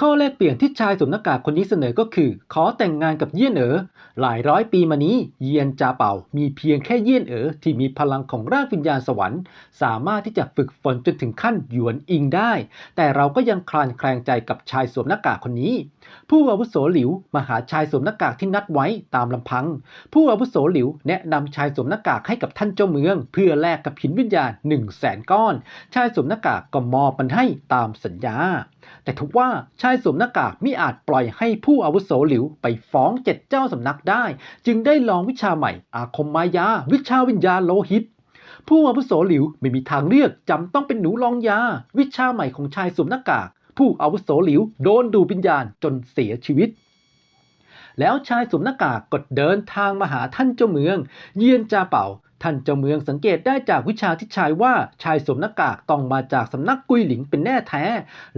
ข้อแลกเปลี่ยนที่ชายสวมหน้ากากคนนี้เสนอก็คือ ขอแต่งงานกับเยี่ยนเอ๋อหลายร้อยปีมานี้ เยียนจาเป่า มีเพียงแค่เยี่ยนเอ๋อที่มีพลังของร่างวิญญาณสวรรค์ สามารถที่จะฝึกฝนจนถึงขั้นหยวนอิงได้ แต่เราก็ยังคลานแคลงใจกับชายสวมหน้ากากคนนี้ ผู้อาวุโสหลิวมาหาชายสวมหน้ากากที่นัดไว้ตามลำพัง ผู้อาวุโสหลิวแนะนำชายสวมหน้ากากให้กับท่านเจ้าเมือง เพื่อแลกกับหินวิญญาณ1 0 0 0 0แสนก้อน ชายสวมหน้ากากก็มอบมันให้ตามสัญญา แต่ทว่าชายสวมหน้ากากมิอาจปล่อยให้ผู้อาวุโสหลิวไปฟ้องเจ็ดเจ้าสำนักได้ จึงได้ลองวิชาใหม่ อาคมมายา วิชาวิญญาโลหิต ผู้อาวุโสหลิวไม่มีทางเลือกจำต้องเป็นหนูลองยา วิชาใหม่ของชายสวมหน้ากาก ผู้อาวุโสหลิวโดนดูวิญญาณจนเสียชีวิตแล้วชายสวมหน้ากากก็เดินทางมาหาท่านเจ้าเมือง เยียนจาเป่า ท่านเจ้าเมืองสังเกตได้จากวิชาที่ชายว่าชายสวมหน้ากากต้องมาจากสำนักกุยหลิงเป็นแน่แท้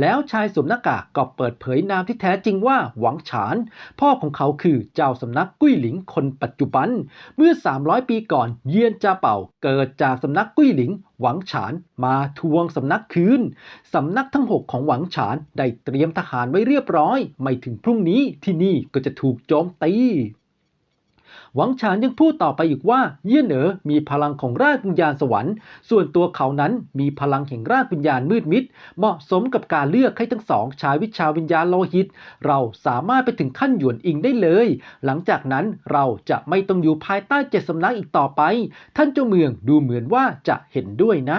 แล้วชายสวมหน้ากากก็เปิดเผยนามที่แท้จริงว่าหวังฉาน พ่อของเขาคือเจ้าสำนักกุ้ยหลิงคนปัจจุบัน เมื่อ 300 ปีก่อนเยียนจาเป่าเกิดจากสำนักกุ้ยหลิงหวังฉานมาทวงสำนักคืน สำนักทั้ง6ของหวังฉานได้เตรียมทหารไว้เรียบร้อย ไม่ถึงพรุ่งนี้ที่นี่ก็จะถูกโจมตี หวังฉานยังพูดต่อไปอีกว่า เยี่ยนเอ๋อมีพลังของรากวิญญาณสวรรค์ ส่วนตัวเขานั้นมีพลังแห่งรากวิญญาณมืดมิด เหมาะสมกับการเลือกให้ทั้งสองใช้วิชาวิญญาณโลหิต เราสามารถไปถึงขั้นหยวนอิงได้เลย หลังจากนั้นเราจะไม่ต้องอยู่ภายใต้เจ็ดสำนักอีกต่อไป ท่านเจ้าเมืองดูเหมือนว่าจะเห็นด้วยนะ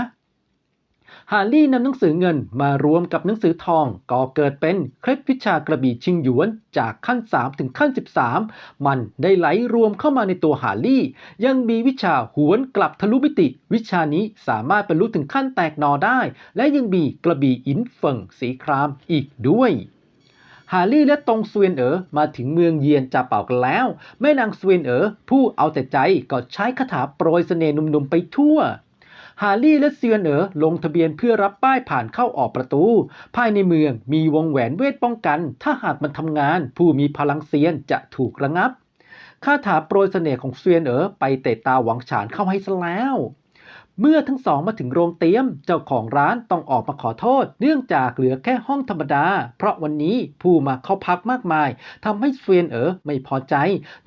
ฮาร์ลี่นำหนังสือเงินมารวมกับหนังสือทอง ก็เกิดเป็นเคล็ดวิชากระบี่ชิงหยวนจากขั้น 3 ถึงขั้น 13 มันได้ไหลรวมเข้ามาในตัวฮาร์ลี่ ยังมีวิชาหวนกลับทะลุมิติ วิชานี้สามารถบรรลุถึงขั้นแตกหนอได้ และยังมีกระบี่อินเฟิงสีครามอีกด้วยฮาร์รี่และตงซเวนเอ๋อมาถึงเมืองเยียนจาเป่ากันแล้ว แม่นางซเวนเอ๋อผู้เอาแต่ใจก็ใช้คาถาโปรยเสน่ห์หนุ่มๆไปทั่ว ฮาร์รี่และเซียนเอ๋อลงทะเบียนเพื่อรับป้ายผ่านเข้าออกประตู ภายในเมืองมีวงแหวนเวทป้องกัน ถ้าหากมันทำงาน ผู้มีพลังเซียนจะถูกระงับคาถาโปรยเสน่ห์ของเซียนเอ๋อไปเตะตาหวังฉานเข้าให้ซะแล้ว เมื่อทั้งสองมาถึงโรงเตี๊ยม เจ้าของร้านต้องออกมาขอโทษ เนื่องจากเหลือแค่ห้องธรรมดา เพราะวันนี้ผู้มาเข้าพักมากมายทำให้เฟียนเอ๋อไม่พอใจ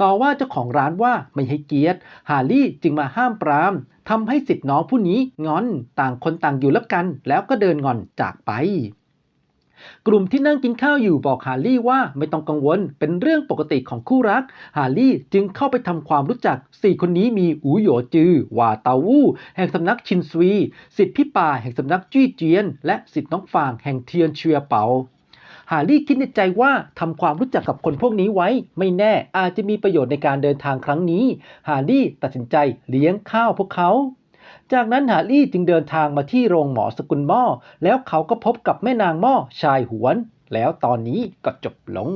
ต่อว่าเจ้าของร้านว่าไม่ให้เกียรติ ฮาร์รี่จึงมาห้ามปรามทำให้สิทธิ์น้องผู้นี้งอน ต่างคนต่างอยู่แล้วกัน แล้วก็เดินงอนจากไป กลุ่มที่นั่งกินข้าวอยู่บอกฮาร์รี่ว่าไม่ต้องกังวลเป็นเรื่องปกติของคู่รัก ฮาร์รี่จึงเข้าไปทำความรู้จัก 4 คนนี้มีอูหยจือวาเตาวู่แห่งสำนักชินซวีสิทธิพี่ป่าแห่งสำนักจี้เจียน และสิทธิน้องฟางแห่งเทียนเชียเปาฮาร์รี่คิดในใจว่าทำความรู้จักกับคนพวกนี้ไว้ ไม่แน่อาจจะมีประโยชน์ในการเดินทางครั้งนี้ ฮาร์รี่ตัดสินใจเลี้ยงข้าวพวกเขา จากนั้นฮาร์รี่จึงเดินทางมาที่โรงหมอสกุลหม้อ แล้วเขาก็พบกับแม่นางหม้อชายหวน แล้วตอนนี้ก็จบลง